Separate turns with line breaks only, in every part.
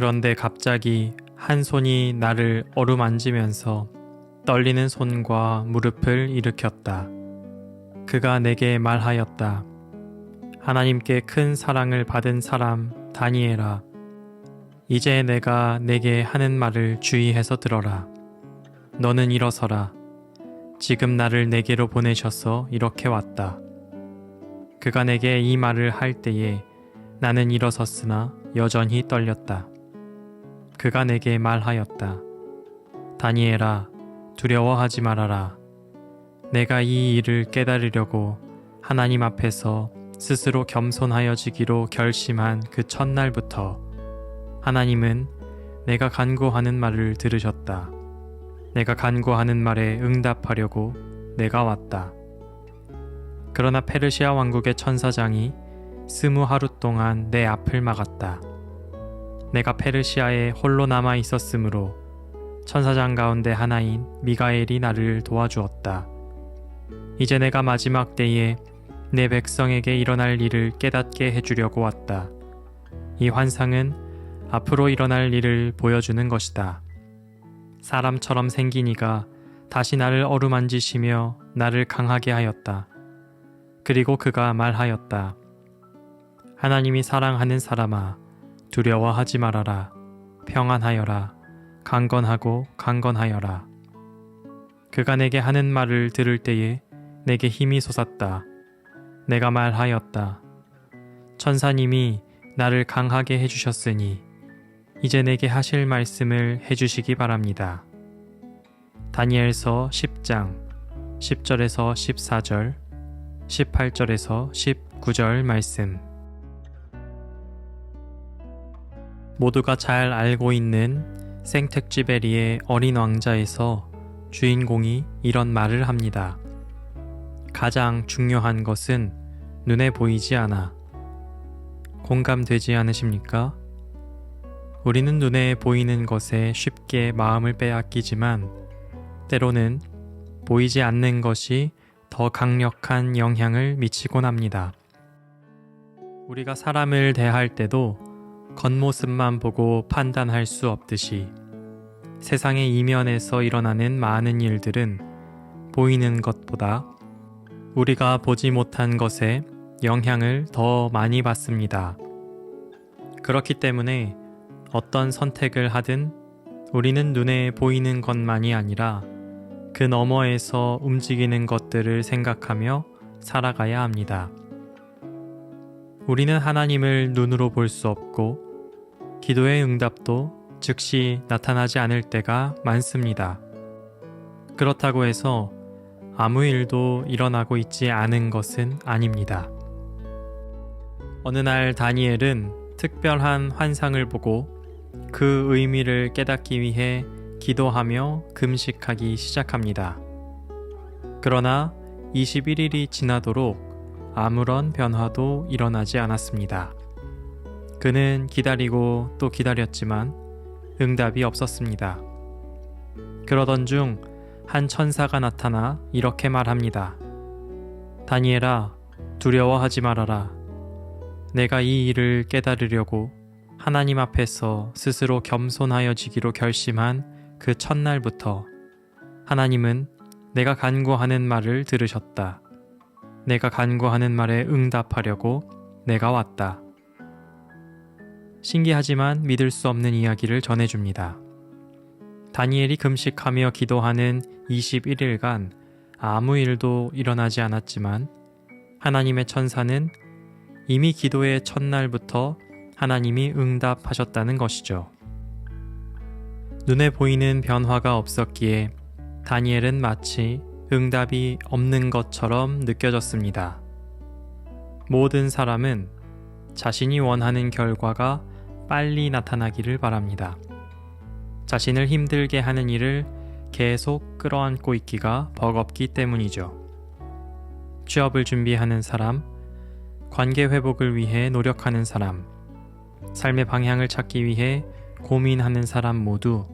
그런데 갑자기 한 손이 나를 어루만지면서 떨리는 손과 무릎을 일으켰다. 그가 내게 말하였다. 하나님께 큰 사랑을 받은 사람 다니엘아. 이제 내가 내게 하는 말을 주의해서 들어라. 너는 일어서라. 지금 나를 내게로 보내셔서 이렇게 왔다. 그가 내게 이 말을 할 때에 나는 일어섰으나 여전히 떨렸다. 그가 내게 말하였다. 다니엘아, 두려워하지 말아라. 내가 이 일을 깨달으려고 하나님 앞에서 스스로 겸손하여지기로 결심한 그 첫날부터 하나님은 내가 간구하는 말을 들으셨다. 내가 간구하는 말에 응답하려고 내가 왔다. 그러나 페르시아 왕국의 천사장이 스무 하루 동안 내 앞을 막았다. 내가 페르시아에 홀로 남아 있었으므로 천사장 가운데 하나인 미가엘이 나를 도와주었다. 이제 내가 마지막 때에 내 백성에게 일어날 일을 깨닫게 해주려고 왔다. 이 환상은 앞으로 일어날 일을 보여주는 것이다. 사람처럼 생긴 이가 다시 나를 어루만지시며 나를 강하게 하였다. 그리고 그가 말하였다. 하나님이 사랑하는 사람아, 두려워하지 말아라. 평안하여라. 강건하고 강건하여라. 그가 내게 하는 말을 들을 때에 내게 힘이 솟았다. 내가 말하였다. 천사님이 나를 강하게 해주셨으니 이제 내게 하실 말씀을 해주시기 바랍니다. 다니엘서 10장 10절에서 14절 18절에서 19절 말씀 모두가 잘 알고 있는 생텍쥐베리의 어린 왕자에서 주인공이 이런 말을 합니다. 가장 중요한 것은 눈에 보이지 않아. 공감되지 않으십니까? 우리는 눈에 보이는 것에 쉽게 마음을 빼앗기지만 때로는 보이지 않는 것이 더 강력한 영향을 미치곤 합니다. 우리가 사람을 대할 때도 겉모습만 보고 판단할 수 없듯이 세상의 이면에서 일어나는 많은 일들은 보이는 것보다 우리가 보지 못한 것에 영향을 더 많이 받습니다. 그렇기 때문에 어떤 선택을 하든 우리는 눈에 보이는 것만이 아니라 그 너머에서 움직이는 것들을 생각하며 살아가야 합니다. 우리는 하나님을 눈으로 볼 수 없고 기도의 응답도 즉시 나타나지 않을 때가 많습니다. 그렇다고 해서 아무 일도 일어나고 있지 않은 것은 아닙니다. 어느 날 다니엘은 특별한 환상을 보고 그 의미를 깨닫기 위해 기도하며 금식하기 시작합니다. 그러나 21일이 지나도록 아무런 변화도 일어나지 않았습니다. 그는 기다리고 또 기다렸지만 응답이 없었습니다. 그러던 중 한 천사가 나타나 이렇게 말합니다. 다니엘아, 두려워하지 말아라. 내가 이 일을 깨달으려고 하나님 앞에서 스스로 겸손하여지기로 결심한 그 첫날부터 하나님은 내가 간구하는 말을 들으셨다. 내가 간구하는 말에 응답하려고 내가 왔다. 신기하지만 믿을 수 없는 이야기를 전해줍니다. 다니엘이 금식하며 기도하는 21일간 아무 일도 일어나지 않았지만 하나님의 천사는 이미 기도의 첫날부터 하나님이 응답하셨다는 것이죠. 눈에 보이는 변화가 없었기에 다니엘은 마치 응답이 없는 것처럼 느껴졌습니다. 모든 사람은 자신이 원하는 결과가 빨리 나타나기를 바랍니다. 자신을 힘들게 하는 일을 계속 끌어안고 있기가 버겁기 때문이죠. 취업을 준비하는 사람, 관계 회복을 위해 노력하는 사람, 삶의 방향을 찾기 위해 고민하는 사람 모두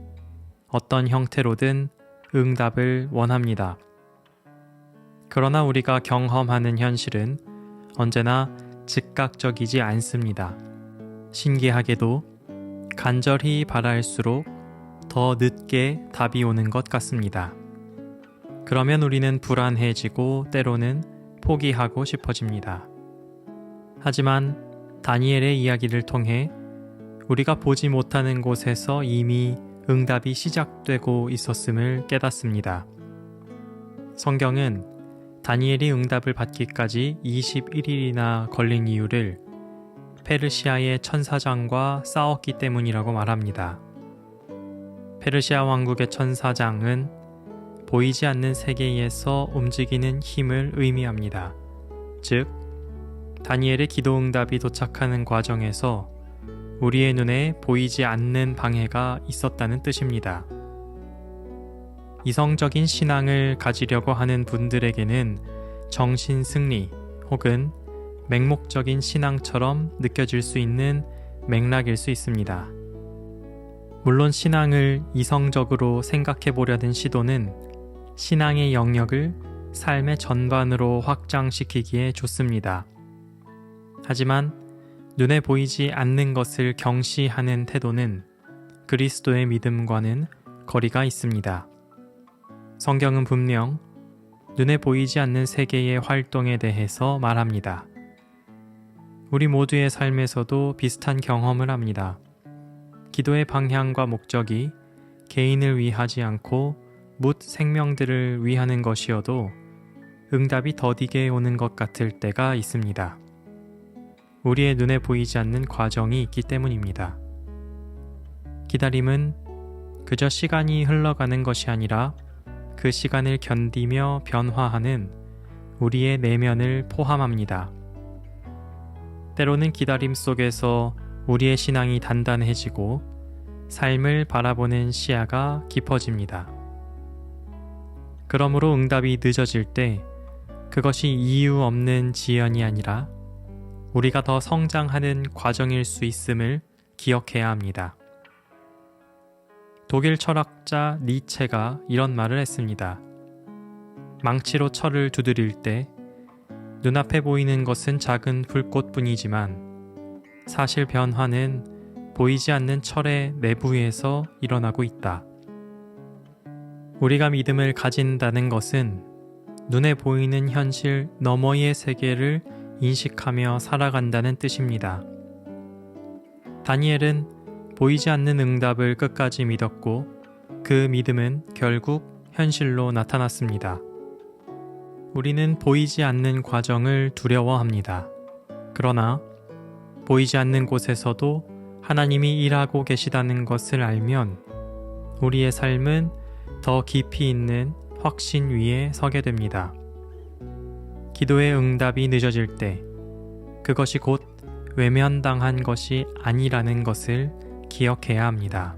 어떤 형태로든 응답을 원합니다. 그러나 우리가 경험하는 현실은 언제나 즉각적이지 않습니다. 신기하게도 간절히 바랄수록 더 늦게 답이 오는 것 같습니다. 그러면 우리는 불안해지고 때로는 포기하고 싶어집니다. 하지만 다니엘의 이야기를 통해 우리가 보지 못하는 곳에서 이미 응답이 시작되고 있었음을 깨닫습니다. 성경은 다니엘이 응답을 받기까지 21일이나 걸린 이유를 페르시아의 천사장과 싸웠기 때문이라고 말합니다. 페르시아 왕국의 천사장은 보이지 않는 세계에서 움직이는 힘을 의미합니다. 즉, 다니엘의 기도 응답이 도착하는 과정에서 우리의 눈에 보이지 않는 방해가 있었다는 뜻입니다. 이성적인 신앙을 가지려고 하는 분들에게는 정신 승리 혹은 맹목적인 신앙처럼 느껴질 수 있는 맥락일 수 있습니다. 물론 신앙을 이성적으로 생각해 보려는 시도는 신앙의 영역을 삶의 전반으로 확장시키기에 좋습니다. 하지만 눈에 보이지 않는 것을 경시하는 태도는 그리스도의 믿음과는 거리가 있습니다. 성경은 분명 눈에 보이지 않는 세계의 활동에 대해서 말합니다. 우리 모두의 삶에서도 비슷한 경험을 합니다. 기도의 방향과 목적이 개인을 위하지 않고 묻 생명들을 위하는 것이어도 응답이 더디게 오는 것 같을 때가 있습니다. 우리의 눈에 보이지 않는 과정이 있기 때문입니다. 기다림은 그저 시간이 흘러가는 것이 아니라 그 시간을 견디며 변화하는 우리의 내면을 포함합니다. 때로는 기다림 속에서 우리의 신앙이 단단해지고 삶을 바라보는 시야가 깊어집니다. 그러므로 응답이 늦어질 때 그것이 이유 없는 지연이 아니라 우리가 더 성장하는 과정일 수 있음을 기억해야 합니다. 독일 철학자 니체가 이런 말을 했습니다. 망치로 철을 두드릴 때 눈앞에 보이는 것은 작은 불꽃뿐이지만 사실 변화는 보이지 않는 철의 내부에서 일어나고 있다. 우리가 믿음을 가진다는 것은 눈에 보이는 현실 너머의 세계를 인식하며 살아간다는 뜻입니다. 다니엘은 보이지 않는 응답을 끝까지 믿었고 그 믿음은 결국 현실로 나타났습니다. 우리는 보이지 않는 과정을 두려워합니다. 그러나 보이지 않는 곳에서도 하나님이 일하고 계시다는 것을 알면 우리의 삶은 더 깊이 있는 확신 위에 서게 됩니다. 기도의 응답이 늦어질 때 그것이 곧 외면당한 것이 아니라는 것을 기억해야 합니다.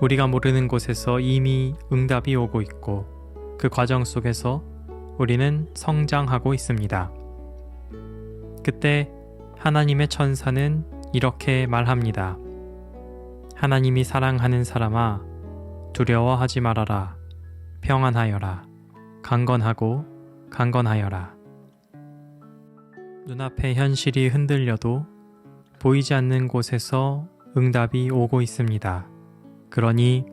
우리가 모르는 곳에서 이미 응답이 오고 있고 그 과정 속에서 우리는 성장하고 있습니다. 그때 하나님의 천사는 이렇게 말합니다. 하나님이 사랑하는 사람아, 두려워하지 말아라. 평안하여라. 강건하고 강건하여라. 눈앞의 현실이 흔들려도 보이지 않는 곳에서 응답이 오고 있습니다. 그러니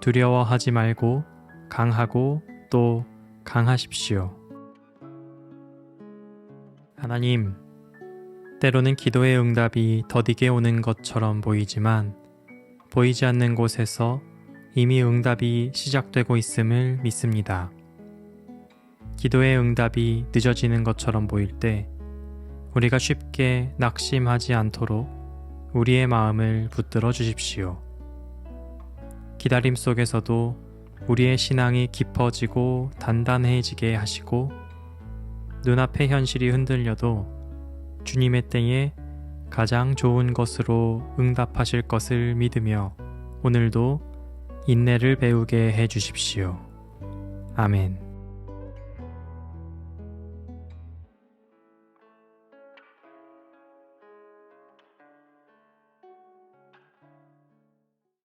두려워하지 말고 강하고 또 강하십시오. 하나님, 때로는 기도의 응답이 더디게 오는 것처럼 보이지만 보이지 않는 곳에서 이미 응답이 시작되고 있음을 믿습니다. 기도의 응답이 늦어지는 것처럼 보일 때 우리가 쉽게 낙심하지 않도록 우리의 마음을 붙들어 주십시오. 기다림 속에서도 우리의 신앙이 깊어지고 단단해지게 하시고 눈앞의 현실이 흔들려도 주님의 때에 가장 좋은 것으로 응답하실 것을 믿으며 오늘도 인내를 배우게 해 주십시오. 아멘.